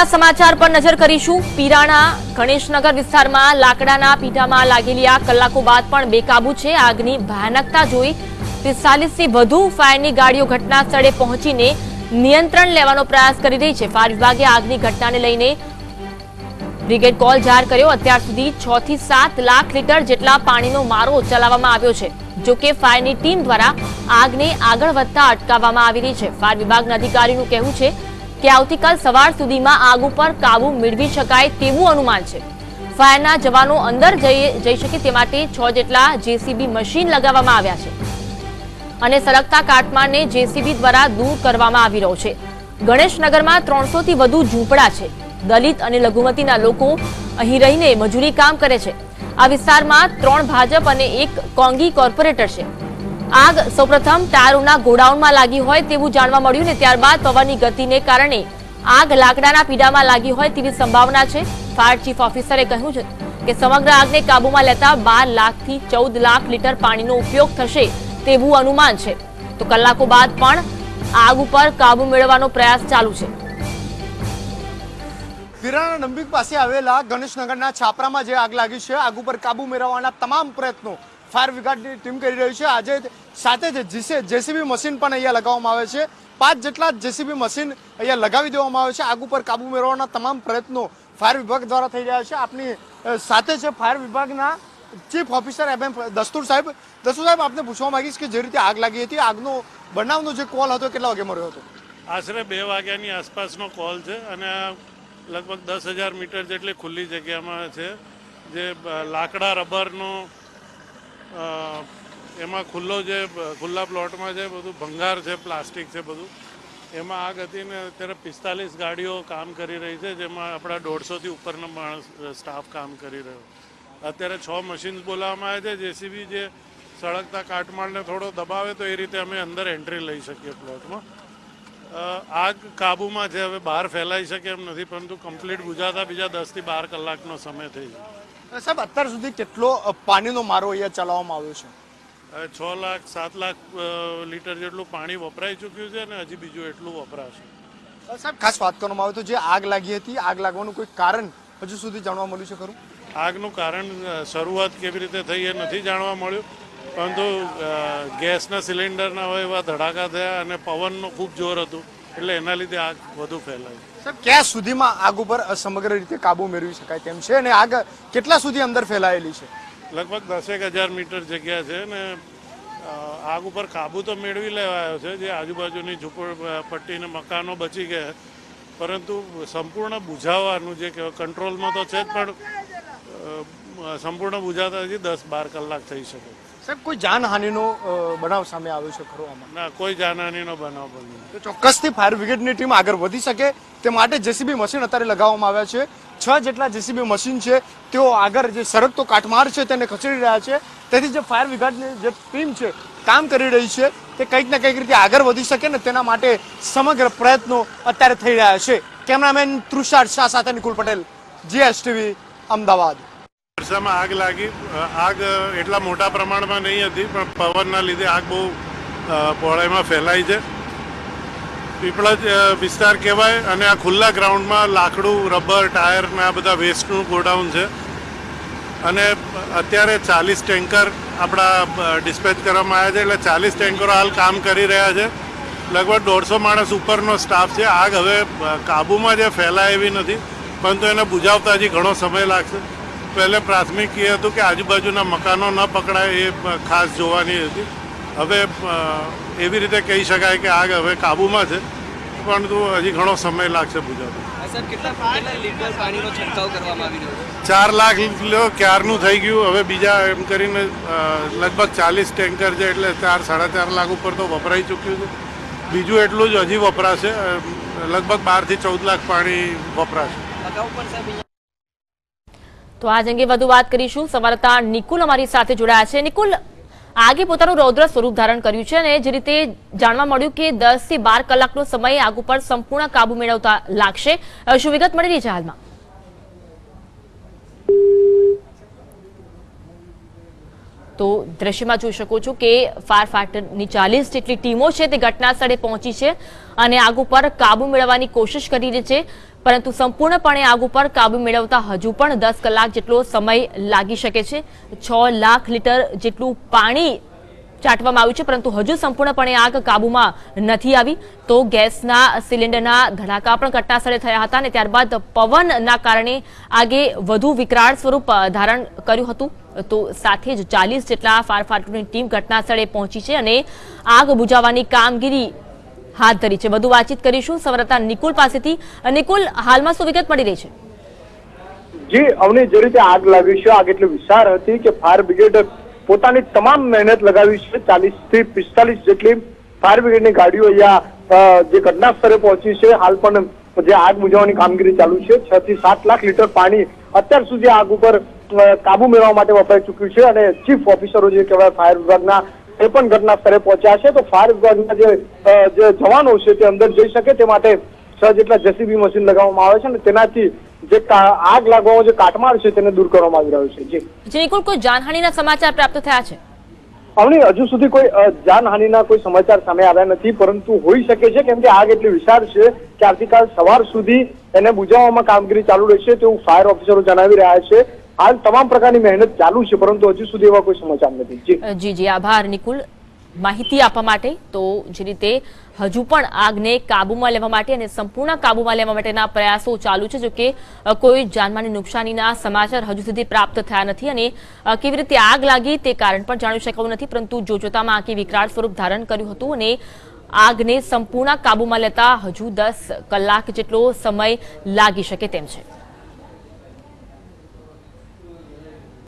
મહત્વના સમાચાર પર નજર કરીશું. પીરાણા ગણેશનગર વિસ્તારમાં લાકડાના પીઠામાં લાગેલી આગ કલાકો બાદ પણ બેકાબુ છે. આગની ભયાનકતા જોઈ પિસ્તાલીસથી વધુ ફાયરની ગાડીઓ ઘટના સ્થળે પહોંચીને નિયંત્રણ લેવાનો પ્રયાસ કરી રહી છે. ફાયર વિભાગે આગની ઘટનાને લઈને બ્રિગેડ કોલ જાહેર કર્યો. અત્યાર સુધી છ થી સાત લાખ લીટર જેટલા પાણીનો મારો ચલાવવામાં આવ્યો છે, જો કે ફાયરની ટીમ દ્વારા આગને આગળ વધતા અટકાવવામાં આવી રહી છે. ફાયર વિભાગના અધિકારીનું કહેવું છે કે આવતીકાલ સવાર સુધીમાં આગ ઉપર કાબુ મેળવી શકાય તેવું અનુમાન છે. ફાયરના જવાનો અંદર જઈ શકે તે માટે છ જેટલા જેસીબી મશીન લગાવવામાં આવ્યા છે. અને સરકતા કાટમાળને જેસીબી દ્વારા દૂર કરવામાં આવી રહ્યો છે. ગણેશનગરમાં ત્રણસો થી વધુ ઝૂંપડા છે. દલિત અને લઘુમતીના લોકો અહીં રહીને મજૂરી કામ કરે છે. આ વિસ્તારમાં ત્રણ ભાજપ અને એક કોંગી કોર્પોરેટર છે. આગ સૌપ્રથમ ટાયરોના ગોડાઉનમાં લાગી હોય તેવું જાણવા મળ્યું ને ત્યારબાદ પવનની ગતિને કારણે આગ લાકડાના પીડામાં લાગી હોય તેવી સંભાવના છે. ફાયર ચીફ ઓફિસરે કહ્યું છે કે સમગ્ર આગને કાબૂમાં લેતા બાર લાખથી ચૌદ લાખ લીટર પાણીનો ઉપયોગ થશે તેવું અનુમાન છે. તો કલાકો બાદ પણ આગ ઉપર કાબુ મેળવવાનો પ્રયાસ ચાલુ છે. વિરાણા નંબિક પાસે આવેલા ગણેશનગરના છાપરામાં જે આગ લાગી છે, આગ ઉપર કાબુ મેળવવાના તમામ પ્રયત્નો ફાયર બ્રિગેડની ટીમ કરી રહી છે. આજે સાથે જ જીસે જેસીબી મશીન પણ અહીંયા લગાવવામાં આવે છે. પાંચ જેટલા જેસીબી મશીન અહીંયા લગાવી દેવામાં આવે છે. આગ ઉપર કાબુ મેળવવાના તમામ પ્રયત્નો ફાયર વિભાગ દ્વારા થઈ રહ્યા છે. આપની સાથે છે ફાયર વિભાગના chief officer M M Dastur સાહેબ. દસ્તુર સાહેબ, આપને પૂછવા માંગીશ કે જે રીતે આગ લાગી હતી, આગનો બનાવનો જે કોલ હતો, કેટલા વાગે મળ્યો હતો? આશરે બે વાગ્યાની આસપાસનો કોલ છે અને લગભગ દસ હજાર મીટર જેટલી ખુલ્લી જગ્યામાં છે. જે લાકડા રબરનો એમાં ખુલ્લો જે, ખુલ્લા પ્લોટમાં જે બધું ભંગાર છે, પ્લાસ્ટિક છે બધું, એમાં આગ હતી અત્યારે પિસ્તાલીસ ગાડીઓ કામ કરી રહી છે, જેમાં આપણા દોઢસોથી ઉપરનો માણસ સ્ટાફ કામ કરી રહ્યો. અત્યારે છ મશીન્સ બોલાવવામાં આવ્યા છે, જેસીબી જે સળગતા કાટમાળને થોડો દબાવે તો એ રીતે અમે અંદર એન્ટ્રી લઈ શકીએ પ્લોટમાં. આગ કાબુમાં છે, હવે બહાર ફેલાઈ શકે એમ નથી, પરંતુ કમ્પ્લીટ બુઝાતા બીજા દસથી બાર કલાકનો સમય થઈ જાય. સાહેબ અત્યાર સુધી કેટલો પાણીનો મારો અહીંયા ચલાવવામાં આવ્યો છે? છ લાખ સાત લાખ લીટર જેટલું પાણી વપરાઈ ચૂક્યું છે અને હજી બીજું એટલું વપરાશે. સાહેબ ખાસ વાત કરવામાં આવે તો જે આગ લાગી હતી આગ લાગવાનું કોઈ કારણ હજુ સુધી જાણવા મળ્યું છે ખરું? આગનું કારણ શરૂઆત કેવી રીતે થઈ એ નથી જાણવા મળ્યું. પરંતુ ગેસના સિલિન્ડરના હોય એવા ધડાકા થયા અને પવનનો ખૂબ જોર હતું. એટલે એના લીધે આગ વધુ ફેલાય. સાહેબ ક્યાં સુધીમાં આગ ઉપર સમગ્ર રીતે કાબુ મેળવી શકાય તેમ છે? અને આગ કેટલા સુધી અંદર ફેલાયેલી છે? લગભગ દસેક હજાર મીટર જગ્યા છે ને આગ ઉપર કાબુ તો મેળવી લેવાયો છે જે આજુબાજુની ઝૂંપડપટ્ટીને મકાનો બચી ગયા. પરંતુ સંપૂર્ણ બુઝાવવાનું જે કહેવાય કંટ્રોલમાં તો છે જ પણ સંપૂર્ણ બુઝાતા હજી દસ બાર કલાક થઈ શકે. સાહેબ કોઈ જાનહાનિનો બનાવ સામે આવ્યો છે ખરો આમાં? ના કોઈ જાનહાનીનો બનાવ બન્યો તો ચોક્કસથી ફાયર બ્રિગેડની ટીમ આગળ વધી શકે તે માટે જેસીબી મશીન અત્યારે લગાવવામાં આવ્યા છે. છ જેટલા જેસીબી મશીન છે તેઓ આગળ જે સરકતો કાટમાળ છે તેને ખસેડી રહ્યા છે. તેથી જે ફાયર બ્રિગેડની જે ટીમ છે કામ કરી રહી છે તે કંઈક ને કંઈક રીતે આગળ વધી શકે ને તેના માટે સમગ્ર પ્રયત્નો અત્યારે થઈ રહ્યા છે. કેમેરામેન તૃષાર શાહ સાથે નિકુલ પટેલ જીએસટીવી અમદાવાદ. વર્ષામાં આગ લાગી. આગ એટલા મોટા પ્રમાણમાં નહીં હતી, પણ પવનના લીધે આગ બહુ પહોળાઈમાં ફેલાઈ છે. પીપળજ વિસ્તાર કહેવાય અને આ ખુલ્લા ગ્રાઉન્ડમાં લાકડું, રબર, ટાયર ને આ બધા વેસ્ટનું ગોડાઉન છે. અને અત્યારે ચાલીસ ટેન્કર આપણા ડિસ્પેચ કરવામાં આવ્યા છે, એટલે ચાલીસ ટેન્કરો હાલ કામ કરી રહ્યા છે. લગભગ દોઢસો માણસ ઉપરનો સ્ટાફ છે. આગ હવે કાબૂમાં જે ફેલાય એવી નથી, પરંતુ એને બુજાવતા હજી ઘણો સમય લાગશે. પહેલે પ્રાથમિક એ હતું કે આજુબાજુના મકાનો ન પકડાય એ ખાસ જોવાની હતી. હવે એવી રીતે કહી શકાય કે આગ હવે કાબૂમાં છે પરંતુ હજી ઘણો સમય લાગશે છે? ચાર લાખ લો ક્યારનું થઈ ગયું? હવે બીજા એમ કરીને લગભગ ચાલીસ ટેન્કર છે એટલે ચાર સાડા ચાર લાખ ઉપર તો વપરાઈ ચૂક્યું છે. બીજું એટલું જ હજી વપરાશે લગભગ બારથી ચૌદ લાખ પાણી વપરાશે અગાઉ પણ સાહેબ અહીંયા તો આજ અંગે વધુ વાત કરીશું. સંવાદદાતા નિકુલ અમારી સાથે જોડાયા છે. નિકુલ, આગે પોતાનું રૌદ્ર સ્વરૂપ ધારણ કર્યું છે અને જે રીતે જાણવા મળ્યું કે દસથી બાર કલાકનો સમય આગ ઉપર સંપૂર્ણ કાબુ મેળવતા લાગશે. શું વિગત મળી રહી છે હાલમાં? તો દ્રશ્યમાં જોઈ શકો છો કે ફાયર ફાઈટરની ચાલીસ જેટલી ટીમો છે તે ઘટના સ્થળે પહોંચી છે અને આગ ઉપર કાબુ મેળવવાની કોશિશ કરી રહી છે. પરંતુ સંપૂર્ણપણે આગ ઉપર કાબુ મેળવતા હજુ પણ દસ કલાક જેટલો સમય લાગી શકે છે. છ લાખ લીટર જેટલું પાણી ચાટવામાં આવ્યું છે, પરંતુ હજુ સંપૂર્ણપણે આગ કાબુમાં નથી આવી. તો ગેસના સિલિન્ડરના ધડાકા પણ ઘટના સ્થળે થયા હતા અને ત્યારબાદ પવનના કારણે આગે વધુ વિકરાળ સ્વરૂપ ધારણ કર્યું હતું. તો સાથે જ ચાલીસ જેટલા ફાયર ફાઈટરની ટીમ ઘટનાસ્થળે પહોંચી છે અને આગ બુજાવવાની કામગીરી હાથ ધરી છે. વધુ વાતચીત કરીશું સંવાદદાતા નિકુલ પાસેથી. નિકુલ, હાલમાં શું વિગત મળી રહી છે? જી અમને જે રીતે આગ લાગી છે, આગ એટલી વિશાળ હતી કે ફાયર બ્રિગેડ પોતાની તમામ મહેનત લગાવી છે. ચાલીસથી પિસ્તાલીસ જેટલી ફાયર બ્રિગેડની ગાડીઓ અહીંયા જે ઘટના સ્થળે પહોંચી છે, હાલ પણ જે આગ બુજાવવાની કામગીરી ચાલુ છે. છ થી સાત લાખ લીટર પાણી અત્યાર સુધી આગ ઉપર કાબુ મેળવવા માટે વપરાઈ ચૂક્યું છે અને ચીફ ઓફિસરો જે કહેવાય ફાયર વિભાગના એ પણ ઘટના સ્થળે પહોંચ્યા છે. તો ફાયર વિભાગના જે જે જવાનો છે તે અંદર જઈ શકે તે માટે છ જેટલા જેસીબી મશીન લગાવવામાં આવે છે અને તેનાથી જે આગ લાગવાનો જે કાટમાળ છે તેને દૂર કરવામાં આવી રહ્યો છે. જી. જે નિકુલ કોઈ જાનહાનિના સમાચાર પ્રાપ્ત થયા છે? અવની હજુ સુધી કોઈ જાનહાનિના કોઈ સમાચાર સામે આવ્યા નથી પરંતુ હોઈ શકે છે કેમ કે આગ એટલી વિશાળ છે કે આવતીકાલ સવાર સુધી એને બુજાવવામાં કામગીરી ચાલુ રહેશે તેવું ફાયર ઓફિસરો જણાવી રહ્યા છે. હાલ તમામ પ્રકારની મહેનત ચાલુ છે, પરંતુ હજુ સુધી એવા કોઈ સમાચાર નથી. જી. જી આભાર, નિકુલ. માહિતી આપવા માટે તો જે રીતે હજુ પણ આગને કાબૂમાં લેવા માટે અને સંપૂર્ણ કાબૂમાં લેવા માટેના પ્રયાસો ચાલુ છે, જોકે કોઈ જાનમાની નુકસાનીના સમાચાર હજુ સુધી પ્રાપ્ત થયા નથી અને કેવી રીતે આગ લાગી તે કારણ પણ જાણી શકાયું નથી, પરંતુ જોજોતામાં આગે વિકરાળ સ્વરૂપ ધારણ કર્યું હતું અને આગને સંપૂર્ણ કાબૂમાં લેતા હજુ દસ કલાક જેટલો સમય લાગી શકે તેમ છે.